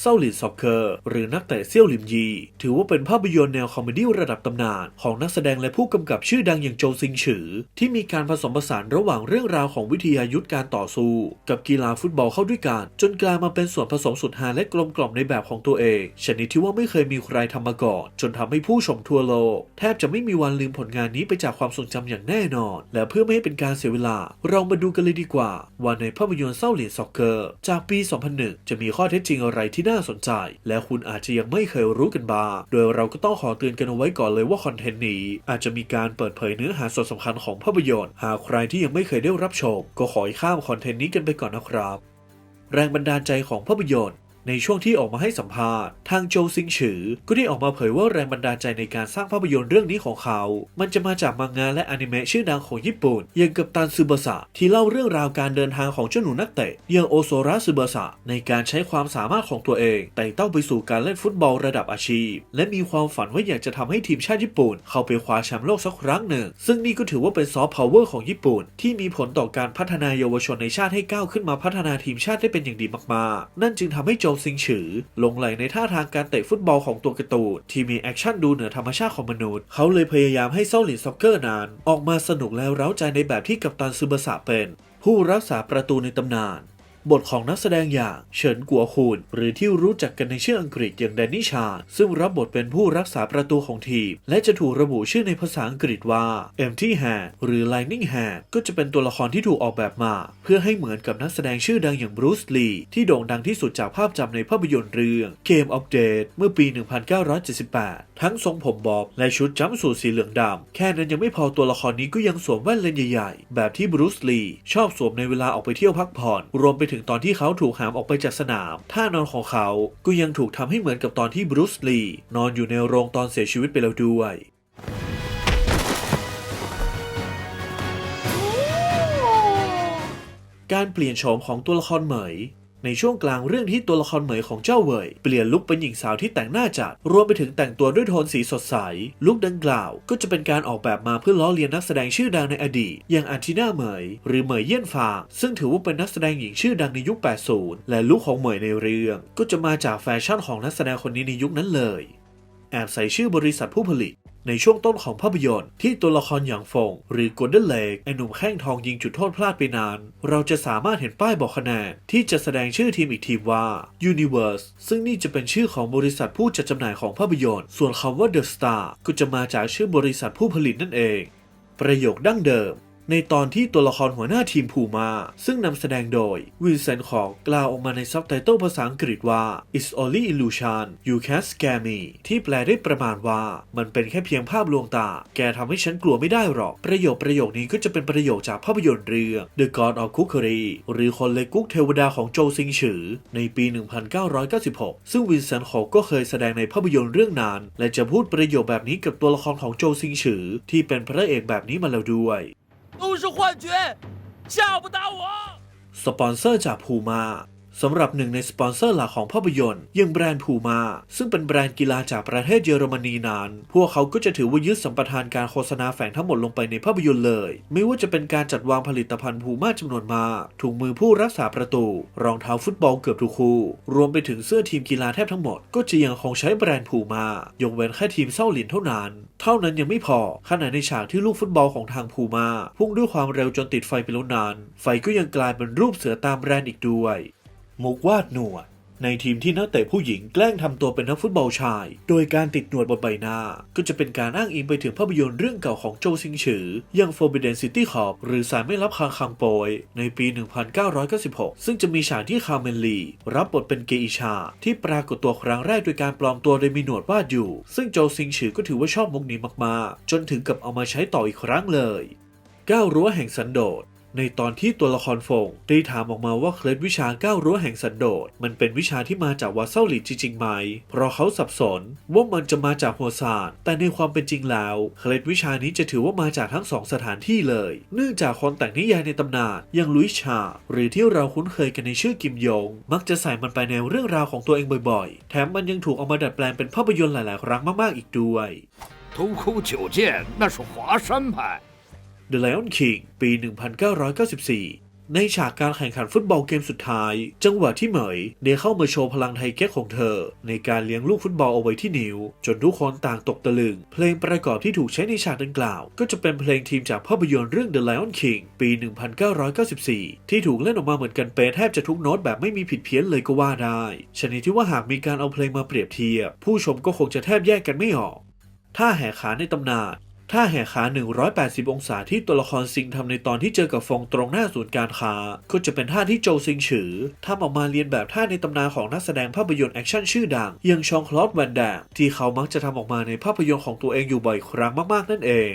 เซาหลินซ็อกเกอร์ หรือนักเตะเซี่ยวหลิมยี ถือว่าเป็นภาพยนตร์แนวคอมเมดี้ระดับตำนาน ของนักแสดงและผู้กำกับชื่อดังอย่างโจซิงฉือ ที่มีการผสมผสานระหว่างเรื่องราวของวิทยายุทธการต่อสู้ กับกีฬาฟุตบอลเข้าด้วยกัน จนกลายมาเป็นส่วนผสมสุดฮาและกลมกล่อมในแบบของตัวเอง ชนิดที่ว่าไม่เคยมีใครทำมาก่อน จนทำให้ผู้ชมทั่วโลก แทบจะไม่มีวันลืมผลงานนี้ไปจากความทรงจำอย่างแน่นอน และเพื่อไม่ให้เป็นการเสียเวลา เรามาดูกันเลยดีกว่า ว่าในภาพยนตร์เศร้าหรียญซ็อกเกอร์ จากปี 2001 จะมีข้อเท็จจริงอะไรที่น่าสนใจ และคุณอาจจะยังไม่เคยรู้กันบ้างโดยเราก็ต้องขอเตือนกันเอาไว้ก่อนเลยว่าคอนเทนต์นี้อาจจะมีการเปิดเผยเนื้อหาส่วนสำคัญของภาพยนตร์ หากใครที่ยังไม่เคยได้รับชม ก็ขอให้ข้ามคอนเทนต์นี้กันไปก่อนนะครับ แรงบันดาลใจของภาพยนตร์ ในช่วงที่ออกมาให้สัมภาษณ์ ทางโจซิงฉือ ก็ได้ออกมาเผยว่าแรงบันดาลใจในการสร้างภาพยนตร์เรื่องนี้ของเขา มันจะมาจากมังงะและอนิเมะชื่อดังของญี่ปุ่น อย่างกับตันซึบะสะที่เล่าเรื่องราวการเดินทางของเจ้าหนูนักเตะอย่างโอโซระซึบะสะในการใช้ความสามารถของตัวเองไต่เต้าไปสู่การเล่นฟุตบอลระดับอาชีพ และมีความฝันว่าอยากจะทำให้ทีมชาติญี่ปุ่น เข้าไปคว้าแชมป์โลกสักครั้งหนึ่ง ซึ่งนี่ก็ถือว่าเป็นซอฟต์พาวเวอร์ของญี่ปุ่น ที่มีผลต่อการพัฒนาเยาวชนในชาติให้ก้าวขึ้นมาพัฒนาทีมชาติได้เป็นอย่างดีมากๆ นั่นจึงทำให้โจซิงฉือลงไหลในท่าทางการเตะฟุตบอลของตัวการ์ตูนที่มีแอคชั่นดูเหนือธรรมชาติของมนุษย์ เขาเลยพยายามให้เซาหลินซ็อกเกอร์นาน ออกมาสนุกแล้วเร้าใจในแบบที่กัปตันซูบาสะเป็น ผู้รักษาประตูในตำนาน บทของนักแสดงอย่างเฉินกัวคูนหรือที่รู้จักกันในชื่ออังกฤษอย่างแดนนี่ชา ซึ่งรับบทเป็นผู้รักษาประตูของทีม และจะถูกระบุชื่อในภาษาอังกฤษว่า Empty Hand หรือ Lightning Hand ก็จะเป็นตัวละครที่ถูกออกแบบมา เพื่อให้เหมือนกับนักแสดงชื่อดังอย่างบรูซลีที่โด่งดังที่สุดจากภาพจำในภาพยนตร์เรื่อง Game of Death เมื่อปี 1978ทั้งทรงผมบอบและชุดจัมป์สูทสีเหลืองดำแค่นั้นยังไม่พอตัวละครนี้ก็ยังสวมแว่นเลนส์ใหญ่ๆ แบบที่บรูซลีชอบสวมในเวลาออกไปเที่ยวพักผ่อน รวมไปถึงตอนที่เขาถูกหามออกไปจากสนาม ท่านอนของเขาก็ยังถูกทำให้เหมือนกับตอนที่บรูซลีนอนอยู่ในโรงตอนเสียชีวิตไปแล้วด้วยการเปลี่ยนโฉมของตัวละครเหมย ในช่วงกลางเรื่องที่ตัวละครเหมยของเจ้าเว่ยเปลี่ยนลุคเป็นหญิงสาวที่แต่งหน้าจัด รวมไปถึงแต่งตัวด้วยโทนสีสดใส ลุคดังกล่าว ก็จะเป็นการออกแบบมาเพื่อล้อเลียนนักแสดงชื่อดังในอดีต อย่างอันทิน่าเหมย หรือเหมยเยี่ยนฟาง ซึ่งถือว่าเป็นนักแสดงหญิงชื่อดังในยุค 80 และลุคของเหมยในเรื่อง ก็จะมาจากแฟชั่นของนักแสดงคนนี้ในยุคนั้นเลย แอบใส่ชื่อบริษัทผู้ผลิต ในช่วงต้นของภาพยนตร์ ที่ตัวละครอย่างฟง หรือกุนเดลเลกไอหนุ่มแข้งทองยิงจุดโทษพลาดไปนาน เราจะสามารถเห็นป้ายบอกคะแนนที่จะแสดงชื่อทีมอีกทีมว่า Universe ซึ่งนี่จะเป็นชื่อของบริษัทผู้จัดจำหน่ายของภาพยนตร์ ส่วนคำว่า The Star ก็จะมาจากชื่อบริษัทผู้ผลิตนั่นเอง ประโยคดั้งเดิม ในตอนที่ตัวละครหัวหน้าทีมผูมา ซึ่งนำแสดงโดยวินเซนต์ของกล่าวออกมาในซับไตเติลภาษาอังกฤษว่า It's only illusion you can't scare me ที่แปลได้ประมาณว่า มันเป็นแค่เพียงภาพลวงตา แกทำให้ฉันกลัวไม่ได้หรอก ประโยคประโยคนี้ก็จะเป็นประโยคจากภาพยนตร์เรื่อง The God of Cookery หรือคนเล็กกุ๊กเทวดาของโจซิงฉือ ในปี 1996 ซึ่งวินเซนต์ของก็เคยแสดงในภาพยนตร์เรื่องนั้น และจะพูดประโยคแบบนี้กับตัวละครของโจซิงฉือ ที่เป็นพระเอกแบบนี้มาแล้วด้วย 都是幻觉，吓不倒我。 สปอนเซอร์จากพูมา สำหรับหนึ่งในสปอนเซอร์หลักของภาพยนตร์ยังแบรนด์พูมาซึ่งเป็นแบรนด์กีฬาจากประเทศเยอรมนีนานพวกเขาก็จะถือว่ายึดสัมปทานการโฆษณาแฝงทั้งหมดลงไปในภาพยนตร์เลย ไม่ว่าจะเป็นการจัดวางผลิตภัณฑ์พูมาจำนวนมากถุงมือผู้รักษาประตู รองเท้าฟุตบอลเกือบทุกคู่ รวมไปถึงเสื้อทีมกีฬาแทบทั้งหมด ก็จะยังคงใช้แบรนด์พูมายกเว้นแค่ทีมเซาหลินเท่านั้น เท่านั้นยังไม่พอขณะในฉากที่ลูกฟุตบอลของทางพูมาพุ่งด้วยความเร็วจนติดไฟไปแล้วนานไฟก็ยังกลายเป็นรูปเสือตามแบรนด์อีกด้วย มุกวาดหนวด ในทีมที่นักเตะผู้หญิงแกล้งทำตัวเป็นนักฟุตบอลชาย โดยการติดหนวดบนใบหน้า ก็จะเป็นการอ้างอิงไปถึงภาพยนตร์เรื่องเก่าของโจซิงฉือ อย่าง Forbidden City Cop หรือสายไม่รับคางคังโปย ในปี 1996 ซึ่งจะมีฉากที่คาร์เมนลี รับบทเป็นเกอิชา ที่ปรากฏตัวครั้งแรกโดยการปลอมตัวโดยมีหนวดวาดอยู่ ซึ่งโจซิงฉือก็ถือว่าชอบมุกนี้มากๆ จนถึงกับเอามาใช้ต่ออีกครั้งเลยก้าวรั้วแห่งสันโดษ ในตอนที่ตัวละครฟงได้ถามออกมาว่าเคล็ดวิชาก้าวรั้วแห่งสันโดษ มันเป็นวิชาที่มาจากวัดเซาหลินจริงๆไหม เพราะเขาสับสนว่ามันจะมาจากหัวศาสตร์แต่ในความเป็นจริงแล้ว เคล็ดวิชานี้จะถือว่ามาจากทั้งสองสถานที่เลย เนื่องจากคนแต่งนิยายในตำนานอย่างลุยส์ชา หรือที่เราคุ้นเคยกันในชื่อกิมยง มักจะใส่มันไปในเรื่องราวของตัวเองบ่อยๆ แถมมันยังถูกเอามาดัดแปลงเป็นภาพยนตร์หลายๆครั้งมากๆอีกด้วย 屠窟九剑那是华山派， The Lion King ปี 1994 ในฉากการแข่งขันฟุตบอลเกมสุดท้าย จังหวะที่เหมยได้เข้ามาโชว์พลังไทยแก๊กของเธอ ในการเลี้ยงลูกฟุตบอลเอาไว้ที่นิ้ว จนทุกคนต่างตกตะลึง เพลงประกอบที่ถูกใช้ในฉากดังกล่าว ก็จะเป็นเพลงทีมจากภาพยนตร์เรื่อง The Lion King ปี 1994 ที่ถูกเล่นออกมาเหมือนกันเป๊ะแทบจะทุกโน้ตแบบไม่มีผิดเพี้ยนเลยก็ว่าได้ชนิดที่ว่าหากมีการเอาเพลงมาเปรียบเทียบ ผู้ชมก็คงจะแทบแยกกันไม่ออกท่าแหกขาในตำนาน ท่าแหกขา 180 องศาที่ตัวละครซิงทำในตอนที่เจอกับฟงตรงหน้าศูนย์การค้า ก็จะเป็นท่าที่โจซิงฉือทำออกมาเรียนแบบท่าในตำนานของนักแสดงภาพยนตร์แอคชั่นชื่อดังอยังชองคลอสแวนแดมที่เขามักจะทำออกมาในภาพยนตร์ของตัวเองอยู่บ่อยครั้งมากๆนั่นเอง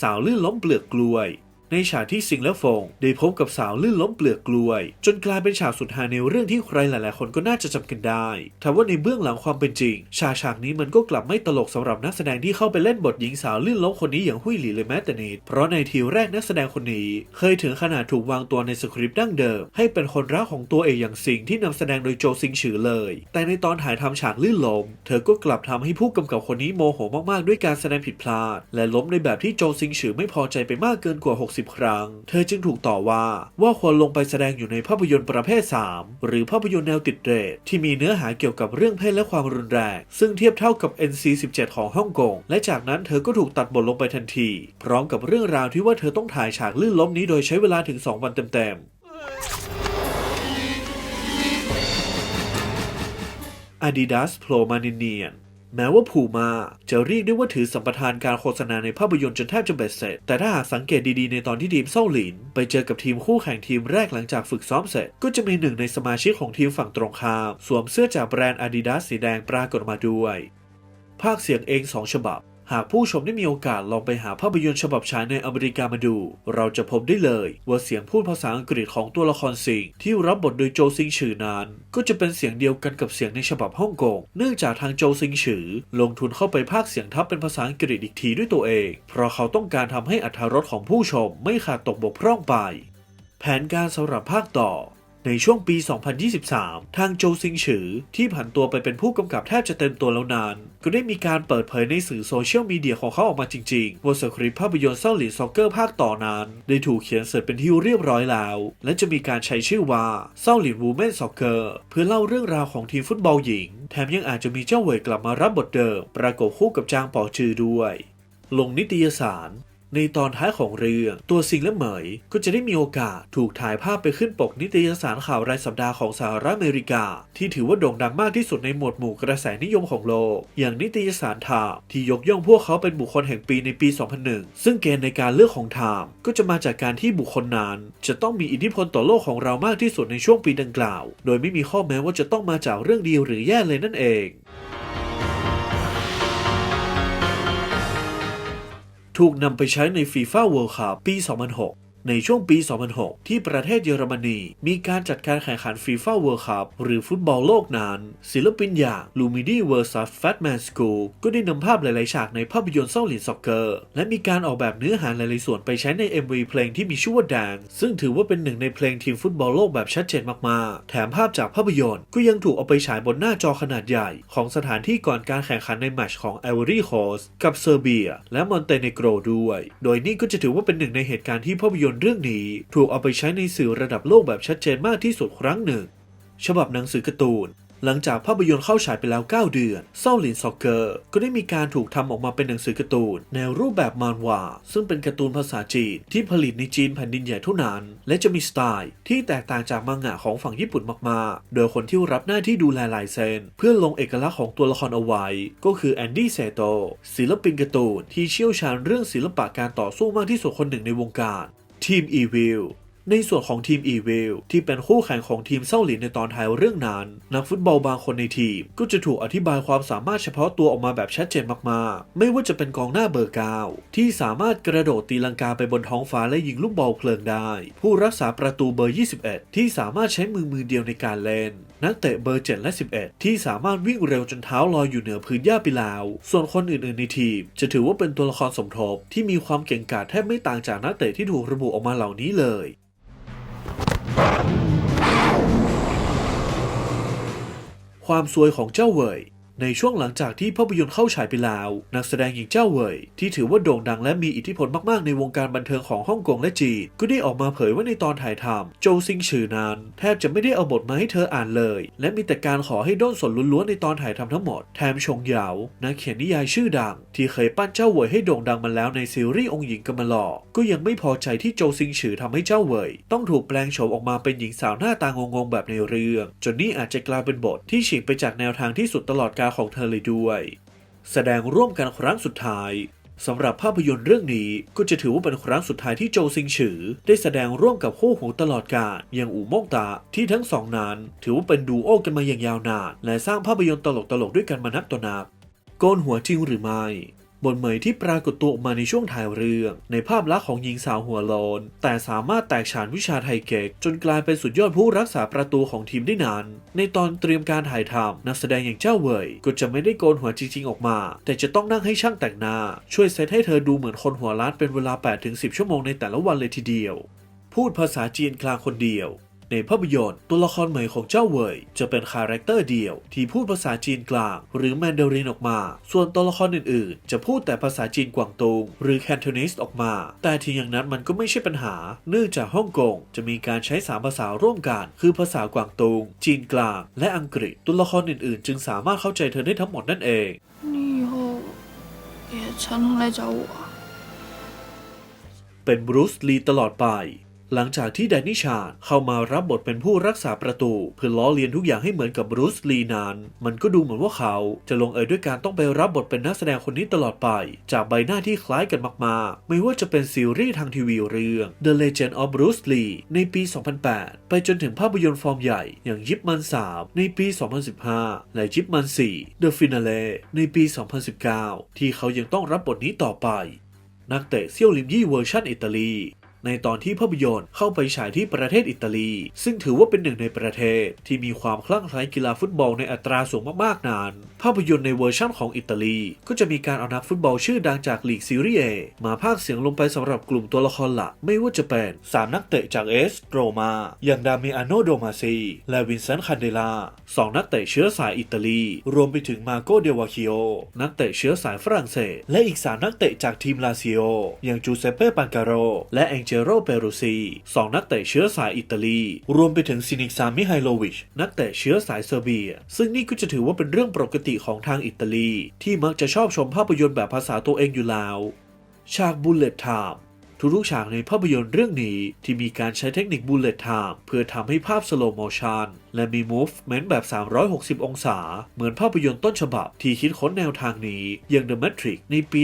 สาวลื่นล้มเปลือกกล้วย ในฉากที่ซิงและฟงได้พบกับสาวลื่นล้มเปลือกกล้วย จนกลายเป็นฉากสุดฮาในเรื่องที่ใครหลาย ๆ คนก็น่าจะจำกันได้แต่ว่าในเบื้องหลังความเป็นจริง ฉากฉากนี้มันก็กลับไม่ตลกสำหรับนักแสดงที่เข้าไปเล่นบทหญิงสาวลื่นล้มคนนี้อย่างหุยหลีเลยแม้แต่นิดเพราะในทีแรกนักแสดงคนนี้ เคยถึงขนาดถูกวางตัวในสคริปต์ดั้งเดิม ให้เป็นคนรักของตัวเองอย่างซิงที่นำแสดงโดยโจซิงฉือเลย แต่ในตอนถ่ายทำฉากลื่นล้มเธอก็กลับทำให้ผู้กำกับคนนี้โมโหมาก ๆ ด้วยการแสดงผิดพลาด และล้มในแบบที่โจซิงฉือไม่พอใจไปมากเกินกว่า 60ครั้ง เธอจึงถูกต่อว่าว่าควรลงไปแสดงอยู่ในภาพยนตร์ประเภท 3 หรือภาพยนตร์แนวติดเรทที่มีเนื้อหาเกี่ยวกับเรื่องเพศและความรุนแรง ซึ่งเทียบเท่ากับ NC-17 ของฮ่องกง และจากนั้นเธอก็ถูกตัดบทลงไปทันที พร้อมกับเรื่องราวที่ว่าเธอต้องถ่ายฉากลื่นล้มนี้โดยใช้เวลาถึง 2 วันเต็มๆ Adidas โผล่มาเนียน แม้ว่าผูมาจะเรียกได้ว่าถือสัมปทานการโฆษณาในภาพยนตร์จนแทบจะเบ็ดเสร็จ แต่ถ้าหากสังเกตดีๆในตอนที่ทีมเซาหลิน ไปเจอกับทีมคู่แข่งทีมแรกหลังจากฝึกซ้อมเสร็จ ก็จะมีหนึ่งในสมาชิกของทีมฝั่งตรงข้าม สวมเสื้อจากแบรนด์ Adidas สีแดงปรากฏมาด้วย ภาคเสียงเองสองฉบับ หากผู้ชมได้มีโอกาสลองไปหาภาพยนตร์ฉบับฉายในอเมริกามาดู เราจะพบได้เลยว่าเสียงพูดภาษาอังกฤษของตัวละครซิงที่รับบทโดยโจซิงฉือนั้น ก็จะเป็นเสียงเดียวกันกับเสียงในฉบับฮ่องกง เนื่องจากทางโจซิงฉือ ลงทุนเข้าไปพากเสียงทับเป็นภาษาอังกฤษอีกทีด้วยตัวเอง เพราะเขาต้องการทำให้อรรถรสของผู้ชมไม่ขาดตกบกพร่องไป แผนการสำหรับภาคต่อ ในช่วงปี 2023 ทางโจซิงฉือ ที่ผันตัวไปเป็นผู้กำกับแทบจะเต็มตัวแล้วนาน ก็ได้มีการเปิดเผยในสื่อโซเชียลมีเดียของเขาออกมาจริงๆว่าสคริปต์ภาพยนตร์เซาหลินซ็อกเกอร์ภาคต่อนั้น ได้ถูกเขียนเสร็จเป็นที่เรียบร้อยแล้ว และจะมีการใช้ชื่อว่าเซาหลินวูแมนซ็อกเกอร์เพื่อเล่าเรื่องราวของทีมฟุตบอลหญิง แถมยังอาจจะมีเจ้าเหวยกลับมารับบทเดิม ปรากฏคู่กับจางปอจือด้วย ลงนิตยสาร ในตอนท้ายของเรื่องตัวซิงและเหมยก็จะได้มีโอกาสถูกถ่ายภาพไปขึ้นปกนิตยสารข่าวรายสัปดาห์ของสหรัฐอเมริกา ที่ถือว่าโด่งดังมากที่สุดในหมวดหมู่กระแสนิยมของโลก อย่างนิตยสารไทม์ที่ยกย่องพวกเขาเป็นบุคคลแห่งปีในปี 2001 ซึ่งเกณฑ์ในการเลือกของไทม์ก็จะมาจากการที่บุคคลนั้นจะต้องมีอิทธิพลต่อโลกของเรามากที่สุดในช่วงปีดังกล่าว โดยไม่มีข้อแม้ว่าจะต้องมาจากเรื่องดีหรือแย่เลยนั่นเอง ถูกนำไปใช้ในฟีฟ่าเวิลด์คัพปี 2006 ในช่วงปี 2006 ที่ประเทศเยอรมนีมีการจัดการแข่งขันฟีฟ่าเวิลด์คัพหรือฟุตบอลโลกนั้น ศิลปินอย่างลูมิดี้เวอร์ซัสแฟตแมนสกูก็ได้นำภาพหลาย ๆ ฉากในภาพยนตร์เซาหลินซ็อกเกอร์ และมีการออกแบบเนื้อหาหลาย ๆ ส่วนไปใช้ใน MV เพลงที่มีชื่อว่า Dance ซึ่งถือว่าเป็นหนึ่งในเพลงทีมฟุตบอลโลกแบบชัดเจนมาก ๆ แถมภาพจากภาพยนตร์ก็ยังถูกเอาไปฉายบนหน้าจอขนาดใหญ่ ของสถานที่ก่อนการแข่งขันในแมตช์ของ Ivory Coast กับเซอร์เบีย และมอนเตเนโกรด้วย โดยนี่ก็จะถือว่าเป็นหนึ่งในเหตุการณ์ที่ภาพยนตร์เรื่องนี้ถูกเอาไปใช้ในสื่อระดับโลกแบบชัดเจนมากที่สุดครั้งหนึ่ง ฉบับหนังสือการ์ตูน หลังจากภาพยนตร์เข้าฉายไปแล้ว 9 เดือนเซาหลินซ็อกเกอร์ ก็ได้มีการถูกทำออกมาเป็นหนังสือการ์ตูน แนวรูปแบบมานวา ซึ่งเป็นการ์ตูนภาษาจีนที่ผลิตในจีนแผ่นดินใหญ่เท่านั้น และจะมีสไตล์ที่แตกต่างจากมังงะของฝั่งญี่ปุ่นมากๆ โดยคนที่รับหน้าที่ดูแลลายเซนเพื่อลงเอกลักษณ์ของตัวละครเอาไว้ ก็คือแอนดี้เซโตศิลปินการ์ตูนที่เชี่ยวชาญเรื่องศิลปะการต่อสู้มากที่สุดคนหนึ่งในวงการ ทีมอีวิลในส่วนของทีมอีเวลที่เป็นคู่แข่งของทีมเซาหลินในตอนท้ายเรื่องนั้น นักฟุตบอลบางคนในทีม ก็จะถูกอธิบายความสามารถเฉพาะตัวออกมาแบบชัดเจนมากๆ ไม่ว่าจะเป็นกองหน้าเบอร์เก้าที่สามารถกระโดดตีลังกาไปบนท้องฟ้าและยิงลูกบอลเพลิงได้ ผู้รักษาประตูเบอร์ 21 ที่สามารถใช้มือมือเดียวในการเล่น นักเตะเบอร์ 7 และ 11 ที่สามารถวิ่งเร็วจนเท้าลอยอยู่เหนือพื้นหญ้าปิลาว ส่วนคนอื่นๆในทีม จะถือว่าเป็นตัวละครสมทบ ที่มีความเก่งกาจแทบไม่ต่างจากนักเตะที่ถูกระบุออกมาเหล่านี้เลยความซวยของเจ้าเหวย ในช่วงหลังจากที่ภาพยนตร์เข้าฉายไปแล้ว นักแสดงหญิงเจ้าเหวยที่ถือว่าโด่งดังและมีอิทธิพลมากๆในวงการบันเทิงของฮ่องกงและจีนก็ได้ออกมาเผยว่าในตอนถ่ายทำโจซิงฉือนั้น แทบจะไม่ได้เอาบทมาให้เธออ่านเลย และมีแต่การขอให้ด้นสนล้วนๆในตอนถ่ายทำทั้งหมดแถมชงเหยาวนักเขียนนิยายชื่อดัง ที่เคยปั้นเจ้าเหวยให้โด่งดังมาแล้วในซีรีส์องค์หญิงกำมะหล่อก็ยังไม่พอใจที่โจซิงฉือทำให้เจ้าเหวยต้องถูกแปลงโฉมออกมาเป็นหญิงสาวหน้าตางงๆแบบในเรื่อง จนนี่อาจจะกลายเป็นบทที่ฉีกไปจากแนวทางที่สุดตลอดกาลของเธอเลยด้วย แสดงร่วมกันครั้งสุดท้ายสำหรับภาพยนตร์เรื่องนี้ก็จะถือว่าเป็นครั้งสุดท้ายที่โจซิงฉือ ได้แสดงร่วมกับคู่หูตลอดกาลอย่างอู่ม่งตาที่ทั้งสองนั้น ถือว่าเป็นดูโอกันมาอย่างยาวนานและสร้างภาพยนตร์ตลกๆด้วยกันมานับต่อนับโกนหัวจริงหรือไม่ บทเหมยที่ปรากฏตัวออกมาในช่วงถ่ายเรื่อง ในภาพลักษณ์ของหญิงสาวหัวโลน แต่สามารถแตกฉานวิชาไทยเก๊กจนกลายเป็นสุดยอดผู้รักษาประตูของทีมได้นาน ในตอนเตรียมการถ่ายทำนักแสดงอย่างเจ้าเวยก็จะไม่ได้โกนหัวจริงๆออกมา แต่จะต้องนั่งให้ช่างแต่งหน้า ช่วยเซตให้เธอดูเหมือนคนหัวล้านเป็นเวลา 8-10 ชั่วโมงในแต่ละวันเลยทีเดียว พูดภาษาจีนกลางคนเดียว ในภาพยนตร์ตัวละครใหม่ของเจ้าเวยจะเป็นคาแรคเตอร์เดียวที่พูดภาษาจีนกลาง หรือแมนดารินออกมา ส่วนตัวละครอื่นๆ จะพูดแต่ภาษาจีนกวางตุงหรือแคนโทนิสออกมา แต่ทีอย่างนั้นมันก็ไม่ใช่ปัญหา เนื่องจากฮ่องกงจะมีการใช้สามภาษาร่วมกัน คือภาษากวางตุงจีนกลาง และอังกฤษตัวละครอื่นๆ จึงสามารถเข้าใจเธอได้ทั้งหมดนั่นเองเป็นบรูซลีตลอดไป หลังจากที่แดนนี่ชาญเข้ามารับบทเป็นผู้รักษาประตู เพื่อล้อเลียนทุกอย่างให้เหมือนกับบรูซลีนันมันก็ดูเหมือนว่าเขาจะลงเอยด้วยการต้องไปรับบทเป็นนักแสดงคนนี้ตลอดไป จากใบหน้าที่คล้ายกันมากๆ ไม่ว่าจะเป็นซีรีส์ทางทีวีเรื่อง The Legend of Bruce Lee ในปี 2008 ไปจนถึงภาพยนตร์ฟอร์มใหญ่อย่างยิปมัน 3 ในปี 2015 และยิปมัน 4 The Finale ในปี 2019 ที่เขายังต้องรับบทนี้ต่อไปนักเตะเซี่ยวลิมยี่เวอร์ชันอิตาลี ในตอนที่ภาพยนตร์เข้าไปฉายที่ประเทศอิตาลี ซึ่งถือว่าเป็นหนึ่งในประเทศที่มีความคลั่งไคล้กีฬาฟุตบอลในอัตราสูงมากๆนาน ภาพยนตร์ในเวอร์ชั่นของอิตาลี ก็จะมีการเอานักฟุตบอลชื่อดังจากลีกซีเรียมาพากย์เสียงลงไปสำหรับกลุ่มตัวละครหลักไม่ว่าจะเป็นสามนักเตะจากเอสโรมาอย่างดามิอาโนโดมาซีและวินเซนต์คันเดลาสองนักเตะเชื้อสายอิตาลี รวมไปถึงมาโกเดวาคิโอนักเตะเชื้อสายฝรั่งเศส และอีกสามนักเตะจากทีมลาซิโออย่างจูเซเป้ปันการโรและแองเจโรเปรูซีสองนักเตะเชื้อสายอิตาลี รวมไปถึงซินิกซามิไฮโลวิช นักเตะเชื้อสายเซอร์เบีย ซึ่งนี่ก็จะถือว่าเป็นเรื่องปกติของทางอิตาลี ที่มักจะชอบชมภาพยนตร์แบบภาษาตัวเองอยู่แล้ว ฉากบุลเลตไทม์ ทุกๆฉากในภาพยนตร์เรื่องนี้ที่มีการใช้เทคนิคบุลเลตไทม์เพื่อทำให้ภาพสโลโมชันและมี movement แบบ 360 องศา เหมือนภาพยนตร์ต้นฉบับที่คิดค้นแนวทางนี้อย่าง The Matrix ในปี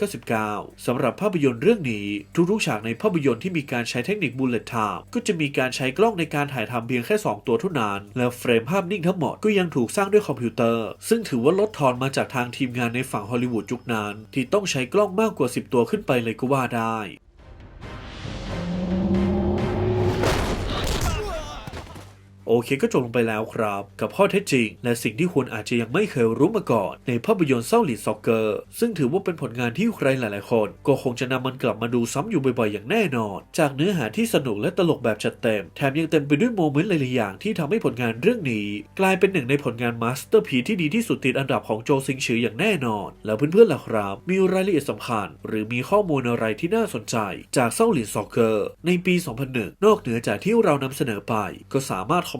1999 สำหรับภาพยนตร์เรื่องนี้ ทุกๆฉากในภาพยนตร์ที่มีการใช้เทคนิคบุลเลตไทม์ก็จะมีการใช้กล้องในการถ่ายทำเพียงแค่ 2 ตัวเท่านั้น และเฟรมภาพนิ่งทั้งหมดก็ยังถูกสร้างด้วยคอมพิวเตอร์ ซึ่งถือว่าลดทอนมาจากทางทีมงานในฝั่งฮอลลีวูดยุคนั้นที่ต้องใช้กล้องมากกว่า 10 ตัวขึ้นไปเลยก็ว่าได้ โอเคก็จบลงไปแล้วครับ กับข้อเท็จจริง และสิ่งที่คุณอาจจะยังไม่เคยรู้มาก่อน ในภาพยนตร์เศร้าหลีซ็อกเกอร์ ซึ่งถือว่าเป็นผลงานที่ใครหลาย ๆ คน ก็คงจะนำมันกลับมาดูซ้ำอยู่บ่อย ๆ อย่างแน่นอน จากเนื้อหาที่สนุกและตลกแบบจัดเต็ม แถมยังเต็มไปด้วยโมเมนต์หลาย ๆ อย่างที่ทำให้ผลงานเรื่องนี้ กลายเป็นหนึ่งในผลงานมาสเตอร์พีที่ดีที่สุดติดอันดับของโจซิงฉืออย่างแน่นอน แล้วเพื่อน ๆ ล่ะครับ มีรายละเอียดสำคัญ หรือมีข้อมูลอะไรที่น่าสนใจ จากเศร้าหลินซ็อกเกอร์ในปี 2001 นอกเหนือจากที่เรานำเสนอไป ก็สามารถคอ